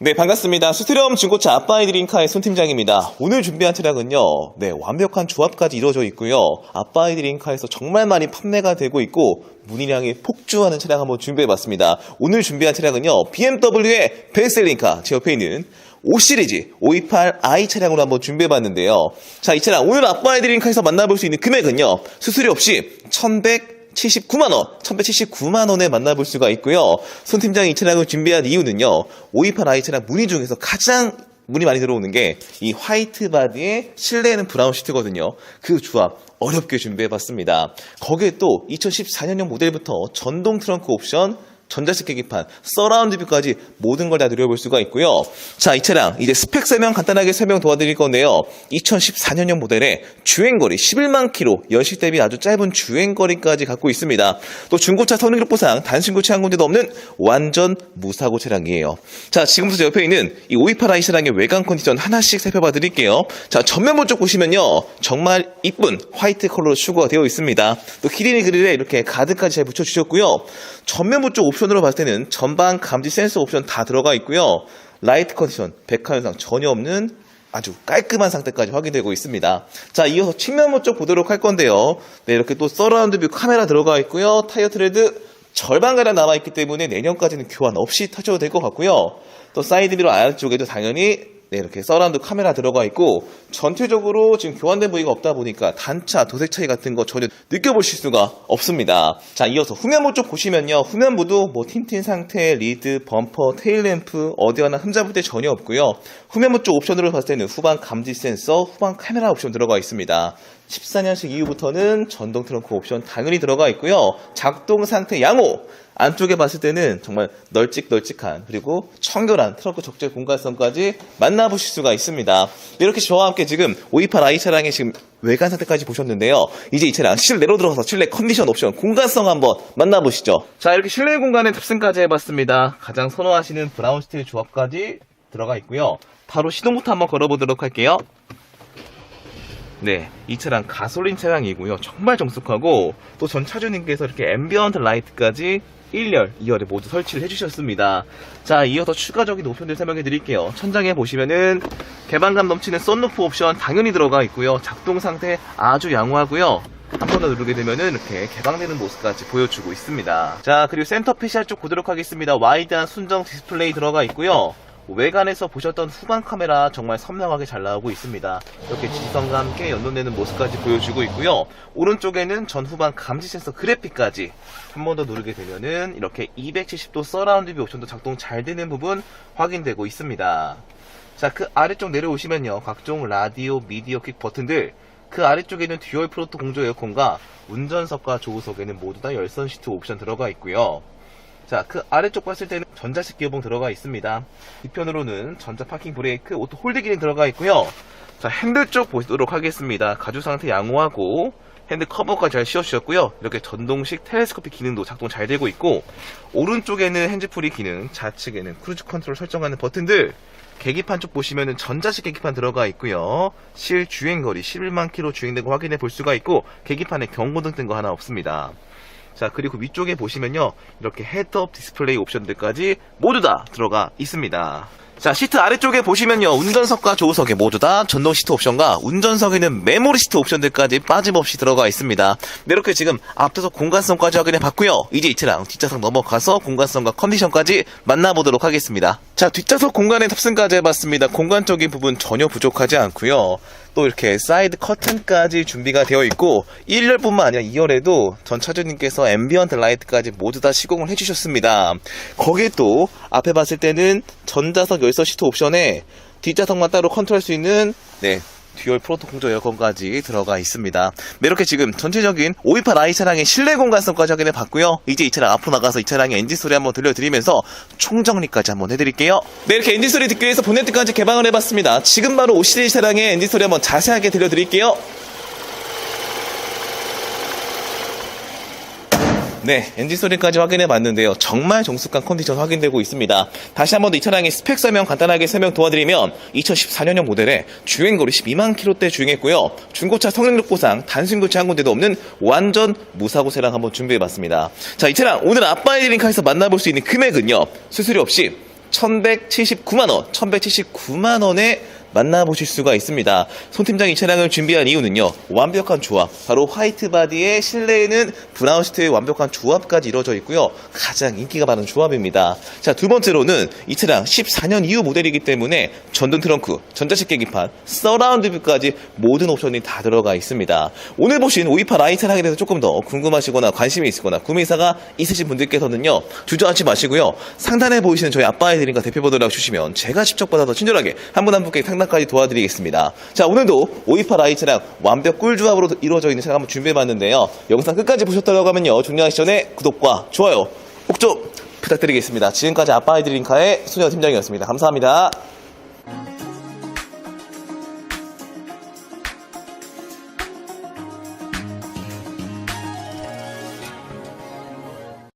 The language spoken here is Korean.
네, 반갑습니다. 수트럼 중고차 아빠이드링카의 손 팀장입니다. 오늘 준비한 차량은요, 네, 완벽한 조합까지 이루어져 있고요. 아빠이드링카에서 정말 많이 판매가 되고 있고, 문의량이 폭주하는 차량 한번 준비해봤습니다. 오늘 준비한 차량은요, BMW의 베스트셀링카, 제 옆에 있는 5시리즈 528i 차량으로 한번 준비해봤는데요. 자, 이 차량 오늘 아빠이드링카에서 만나볼 수 있는 금액은요, 수수료 없이 1100 79만 원, 1179만 원에 만나볼 수가 있고요. 손 팀장이 이 차량을 준비한 이유는요. 528i 차량 무늬 중에서 가장 문이 많이 들어오는 게 이 화이트 바디에 실내에는 브라운 시트거든요. 그 조합 어렵게 준비해봤습니다. 거기에 또 2014년형 모델부터 전동 트렁크 옵션, 전자식 계기판, 서라운드 뷰까지 모든 걸 다 누려볼 수가 있고요. 자, 이 차량 이제 스펙 설명 간단하게 설명 도와드릴 건데요. 2014년형 모델에 주행거리 11만 킬로, 연식 대비 아주 짧은 주행거리까지 갖고 있습니다. 또 중고차 선행기록부상 단신고치 한 군데도 없는 완전 무사고 차량이에요. 자, 지금부터 제 옆에 있는 이 528i 차량의 외관 컨디션 하나씩 살펴봐 드릴게요. 자, 전면부 쪽 보시면요. 정말 이쁜 화이트 컬러로 추구가 되어 있습니다. 또 키리니 그릴에 이렇게 가드까지 잘 붙여주셨고요. 전면부 쪽 옵션으로 봤을 때는 전방 감지 센서 옵션 다 들어가 있고요. 라이트 컨디션, 백화 현상 전혀 없는 아주 깔끔한 상태까지 확인되고 있습니다. 자, 이어서 측면부 쪽 보도록 할 건데요. 네, 이렇게 또 서라운드 뷰 카메라 들어가 있고요. 타이어 트레드 절반가량 남아있기 때문에 내년까지는 교환 없이 타셔도 될 것 같고요. 또 사이드 미러 아래 쪽에도 당연히 네, 이렇게 서라운드 카메라 들어가 있고 전체적으로 지금 교환된 부위가 없다 보니까 단차, 도색 차이 같은 거 전혀 느껴보실 수가 없습니다. 자, 이어서 후면부 쪽 보시면요. 후면부도 뭐 틴틴 상태, 리드, 범퍼, 테일 램프 어디 하나 흠잡을 때 전혀 없고요. 후면부 쪽 옵션으로 봤을 때는 후방 감지 센서, 후방 카메라 옵션 들어가 있습니다. 14년식 이후부터는 전동 트렁크 옵션 당연히 들어가 있고요. 작동 상태 양호! 안쪽에 봤을 때는 정말 널찍널찍한 그리고 청결한 트렁크 적재 공간성까지 만나보실 수가 있습니다. 이렇게 저와 함께 지금 528i 차량의 지금 외관 상태까지 보셨는데요. 이제 이 차량 실내로 들어가서 실내 컨디션 옵션 공간성 한번 만나보시죠. 자 이렇게 실내 공간에 탑승까지 해봤습니다. 가장 선호하시는 브라운 스틸 조합까지 들어가 있고요. 바로 시동부터 한번 걸어보도록 할게요. 네, 이 차량 가솔린 차량이고요. 정말 정숙하고 또 전 차주님께서 이렇게 앰비언트 라이트까지 1열, 2열에 모두 설치를 해주셨습니다. 자, 이어서 추가적인 옵션들 설명해 드릴게요. 천장에 보시면은 개방감 넘치는 썬루프 옵션 당연히 들어가 있고요. 작동 상태 아주 양호하고요. 한 번 더 누르게 되면은 이렇게 개방되는 모습까지 보여주고 있습니다. 자, 그리고 센터 페시알 쪽 보도록 하겠습니다. 와이드한 순정 디스플레이 들어가 있고요. 외관에서 보셨던 후방 카메라 정말 선명하게 잘 나오고 있습니다. 이렇게 지성과 함께 연동되는 모습까지 보여주고 있고요. 오른쪽에는 전후방 감지 센서 그래픽까지 한 번 더 누르게 되면은 이렇게 270도 서라운드 뷰 옵션도 작동 잘 되는 부분 확인되고 있습니다. 자, 그 아래쪽 내려오시면요. 각종 라디오, 미디어 킥 버튼들 그 아래쪽에는 듀얼 프로토 공조 에어컨과 운전석과 조우석에는 모두 다 열선 시트 옵션 들어가 있고요. 자, 그 아래쪽 봤을 때는 전자식 기어봉 들어가 있습니다. 뒤편으로는 전자 파킹 브레이크, 오토 홀드 기능 들어가 있고요. 자, 핸들 쪽 보도록 하겠습니다. 가죽 상태 양호하고 핸들 커버까지 잘 씌워주셨고요. 이렇게 전동식 텔레스코픽 기능도 작동 잘 되고 있고 오른쪽에는 핸즈프리 기능, 좌측에는 크루즈 컨트롤 설정하는 버튼들 계기판 쪽 보시면은 전자식 계기판 들어가 있고요. 실 주행거리 11만 킬로 주행된 거 확인해 볼 수가 있고 계기판에 경고등 뜬 거 하나 없습니다. 자, 그리고 위쪽에 보시면요. 이렇게 헤드업 디스플레이 옵션들까지 모두 다 들어가 있습니다. 자, 시트 아래쪽에 보시면요. 운전석과 조우석에 모두 다 전동 시트 옵션과 운전석에는 메모리 시트 옵션들까지 빠짐없이 들어가 있습니다. 네, 이렇게 지금 앞좌석 공간성까지 확인해 봤고요. 이제 이 차량 뒷좌석 넘어가서 공간성과 컨디션까지 만나보도록 하겠습니다. 자, 뒷좌석 공간에 탑승까지 해봤습니다. 공간적인 부분 전혀 부족하지 않고요. 또 이렇게 사이드 커튼까지 준비가 되어 있고 1열뿐만 아니라 2열에도 전 차주님께서 앰비언트 라이트까지 모두 다 시공을 해주셨습니다. 거기에 또 앞에 봤을 때는 전자석 열선 시트 옵션에 뒷좌석만 따로 컨트롤할 수 있는 네 듀얼 프로토 공조 에어컨까지 들어가 있습니다. 네, 이렇게 지금 전체적인 528i 차량의 실내 공간성까지 확인해 봤고요. 이제 이 차량 앞으로 나가서 이 차량의 엔진 소리 한번 들려드리면서 총정리까지 한번 해드릴게요. 네, 이렇게 엔진 소리 듣기 위해서 본네트까지 개방을 해봤습니다. 지금 바로 5 시리즈 차량의 엔진 소리 한번 자세하게 들려드릴게요. 네, 엔진 소리까지 확인해 봤는데요. 정말 정숙한 컨디션 확인되고 있습니다. 다시 한번 더 이 차량의 스펙 설명 간단하게 설명 도와드리면 2014년형 모델에 주행거리 12만 킬로대 주행했고요. 중고차 성능력 보상 단순 교체 한 군데도 없는 완전 무사고 차량 한번 준비해 봤습니다. 자, 이 차량 오늘 아빠의 드링카에서 만나볼 수 있는 금액은요. 수수료 없이 1179만 원, 1179만 원에 만나보실 수가 있습니다. 손 팀장이 이 차량을 준비한 이유는요. 완벽한 조합. 바로 화이트 바디에 실내에는 브라운 시트의 완벽한 조합까지 이루어져 있고요. 가장 인기가 많은 조합입니다. 자, 두 번째로는 이 차량 14년 이후 모델이기 때문에 전동 트렁크, 전자식 계기판, 서라운드 뷰까지 모든 옵션이 다 들어가 있습니다. 오늘 보신 528 i 차량에 대해서 조금 더 궁금하시거나 관심이 있으거나 구매사가 있으신 분들께서는요. 주저하지 마시고요. 상단에 보이시는 저희 아빠의 드림과 대표번호 연락 주시면 제가 직접 받아서 친절하게 한 분 한 분께 상담 까지 도와드리겠습니다. 자, 오늘도 528 i 차량 완벽 꿀조합으로 이루어져 있는 차량 한번 준비해봤는데요. 영상 끝까지 보셨다고 하면요. 중요한 시전에 구독과 좋아요 꼭 좀 부탁드리겠습니다. 지금까지 아빠의 드림카의 소녀 팀장이었습니다. 감사합니다.